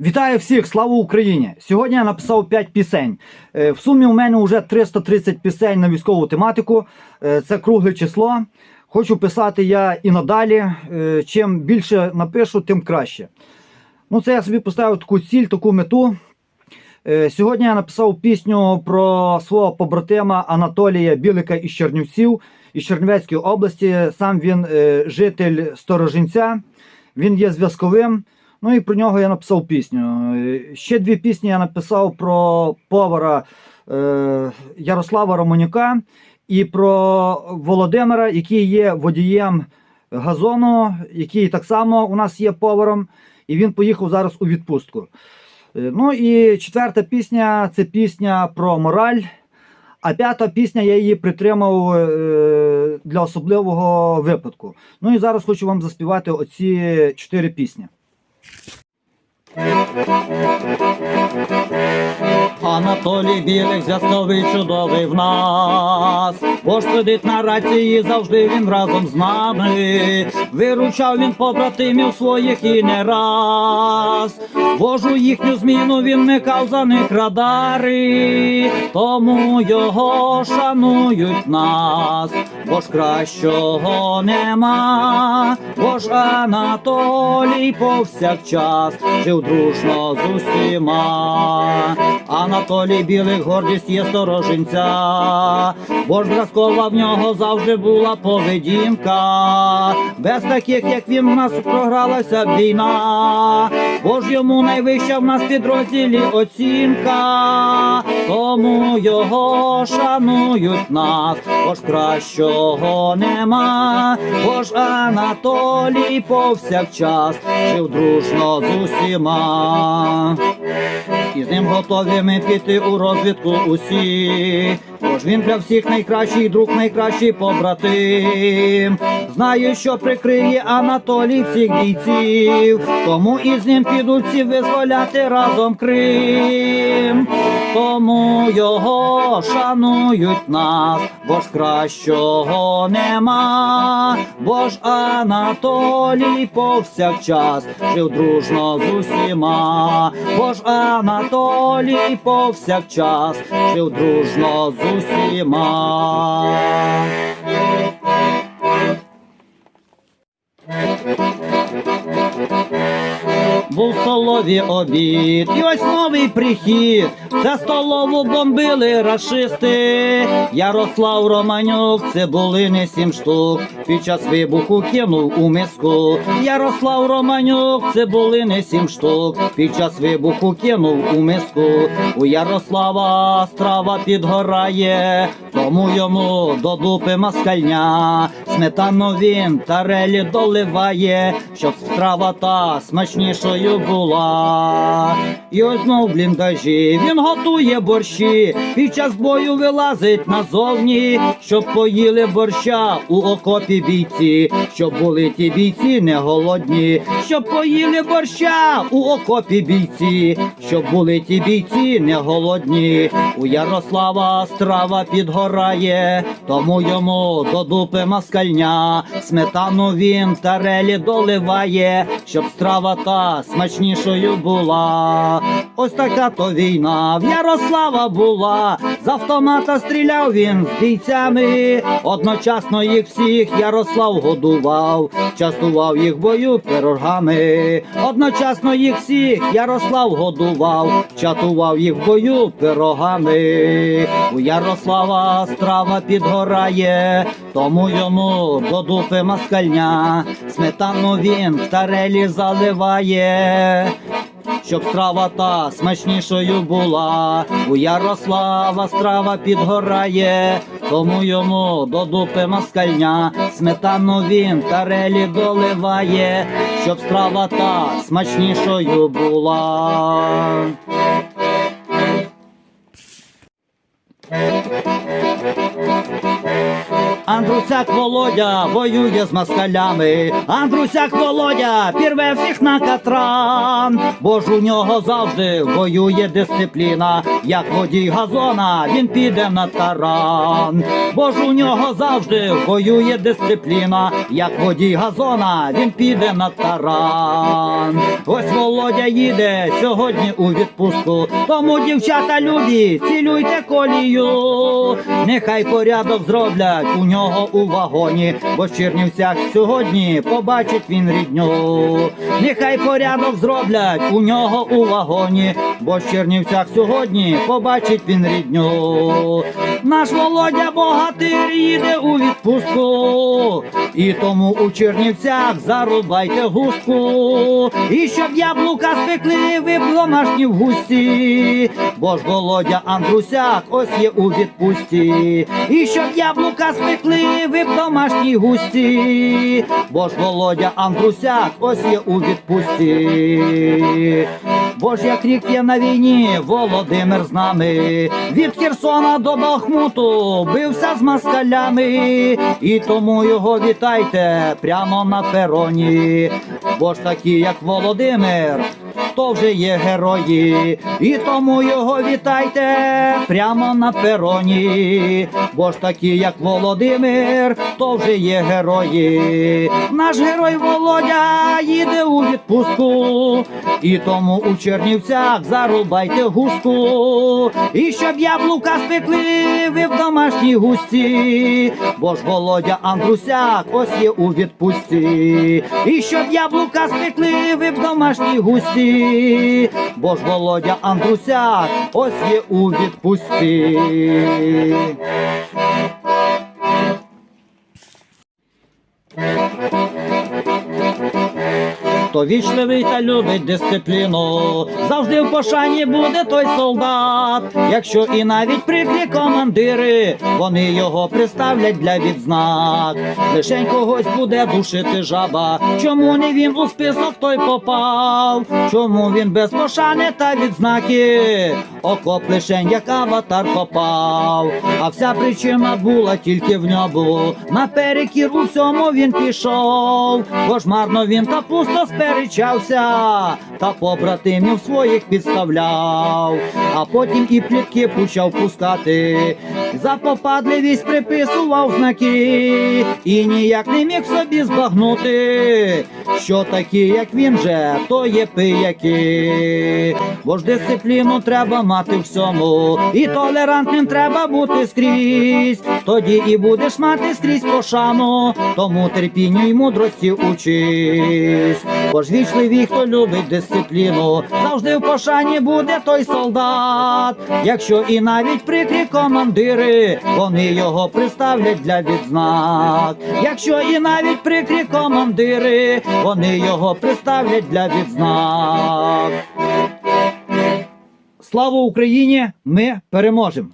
Вітаю всіх, слава Україні! Сьогодні я написав 5 пісень. Е, В сумі у мене вже 330 пісень на військову тематику. Е, Це кругле число. Хочу писати я і надалі. Е, Чим більше напишу, тим краще. Ну, це я собі поставив таку ціль, таку мету. Сьогодні я написав пісню про свого побратима Анатолія Білика із Чернівців із Чернівецької області. Сам він житель Сторожинця, він є зв'язковим. Ну і про нього я написав пісню. Е, Ще дві пісні я написав про повара е, Ярослава Романюка і про Володимира, який є водієм газону, який так само у нас є поваром, і він поїхав зараз у відпустку. Е, Ну і четверта пісня це пісня про мораль. А п'ята пісня я її притримав е, для особливого випадку. Ну і зараз хочу вам заспівати оці чотири пісні. Анатолій білих зв'язковий чудовий в нас. Бо сидить на рації, завжди він разом з нами. Виручав він побратимів своїх і не раз. Божу їхню зміну він микав за них радари, тому його шанують нас, бо ж кращого нема, бо ж Анатолій повсякчас жив дружно з усіма. Анатолій білих гордість є сторожинця, бо ж зразкова в нього завжди була поведінка. Без таких, як він, в нас програлася війна, бо ж йому найвища в нас підрозділі оцінка, тому його шанують нас, бо ж кращого нема, бо ж Анатолій повсякчас жив дружно з усіма. І з ним готові ми піти у розвідку усі. Бо ж він для всіх найкращий друг, найкращий побратим. Знаю, що прикриє Анатолій всіх бійців, тому і з ним підуть всі визволяти разом Крим. Тому його шанують нас, бо ж кращого нема, бо ж Анатолій повсякчас жив дружно з усіма, бо ж Анатолій повсякчас жив дружно з усіма. Thank you. Був в столові обід, і ось новий прихід. Це столову бомбили рашисти. Ярослав Романюк, цибулини сім штук. Під час вибуху кинув у миску. Ярослав Романюк, цибулини сім штук. Під час вибуху кинув у миску. У Ярослава страва підгорає, тому йому до дупи москальня. Сметану він тарелі доливає, щоб страва та смачнішою була. І ось знов бліндажі він готує борщі, під час бою вилазить назовні, щоб поїли борща у окопі бійці, щоб були ті бійці не голодні, щоб поїли борща у окопі бійці, щоб були ті бійці не голодні. У Ярослава страва підгорає, тому йому до дупи москальня. Сметану він тарелі доливає, щоб страва та смачнішою була. Ось така то війна в Ярослава була. З автомата стріляв він з бійцями. Одночасно їх всіх Ярослав годував, частував їх бою пирогами. Одночасно їх всіх Ярослав годував, чатував їх бою пирогами. У Ярослава страва підгорає, тому йому до дупи москальня. Сметану він в тарелі заливає. Щоб страва та смачнішою була, у Ярослава страва підгорає, тому йому до дупи москальня, сметану він тарелі доливає, щоб страва та смачнішою була. Андрусяк Володя воює з москалями. Андрусяк Володя пірве всіх на катран. Бо ж у нього завжди воює дисципліна. Як водій газона, він піде на таран. Бо ж у нього завжди воює дисципліна. Як водій газона, він піде на таран. Ось Володя їде сьогодні у відпустку. Тому, дівчата любі, цілюйте колію. Нехай порядок зроблять у нього у вагоні, бо Чернівцях сьогодні побачить він рідню. Нехай порядок зроблять у нього у вагоні, бо Чернівцях сьогодні побачить він рідню. Наш Володя богатир їде у відпустку, і тому у Чернівцях зарубайте густку. І щоб яблука спекли, ви б домашні в густі, бо ж Володя Андрусяк ось є у відпустці. І щоб яблука спекли, ви б домашні густі, бо ж Володя Андрусяк ось є у відпустці. Бо ж як рік є на війні, Володимир з нами. Від Херсона до Бахмуту бився з москалями, і тому його вітайте прямо на пероні. Бо ж такі, як Володимир, то вже є герої, і тому його вітайте прямо на пероні. Бо ж такі, як Володимир, то вже є герої. Наш герой Володя їде у відпустку, і тому у Чернівцях зарубайте гуску. І щоб яблука спекли ви в домашній густі, бо ж Володя Андрусяк ось є у відпустці. І щоб яблука спекли ви в домашній густі, бо ж Володя Андрусяк ось є у відпустці. Хто вічливий та любить дисципліну, завжди в пошані буде той солдат. Якщо і навіть прикрі командири, вони його приставлять для відзнак. Лишень когось буде душити жаба. Чому не він у список той попав? Чому він без пошани та відзнаки? Окоп лишень як аватар попав. А вся причина була тільки в ньому. Наперекір у всьому він пішов. Бо ж марно він та пусто сперечався, та побратимів своїх підставляв, а потім і плітки почав пускати. За попадливість приписував знаки, і ніяк не міг собі збагнути, що такі, як він же, то є пияки. Бо ж дисципліну треба мати всьому, і толерантним треба бути скрізь. Тоді і будеш мати скрізь пошану, тому терпінню й мудрості учись. Бо ж вічливі, хто любить дисципліну, завжди в пошані буде той солдат. Якщо і навіть прикрі командири, вони його приставлять для відзнак. Якщо і навіть прикрі командири, вони його приставлять для відзнак. Слава Україні! Ми переможемо!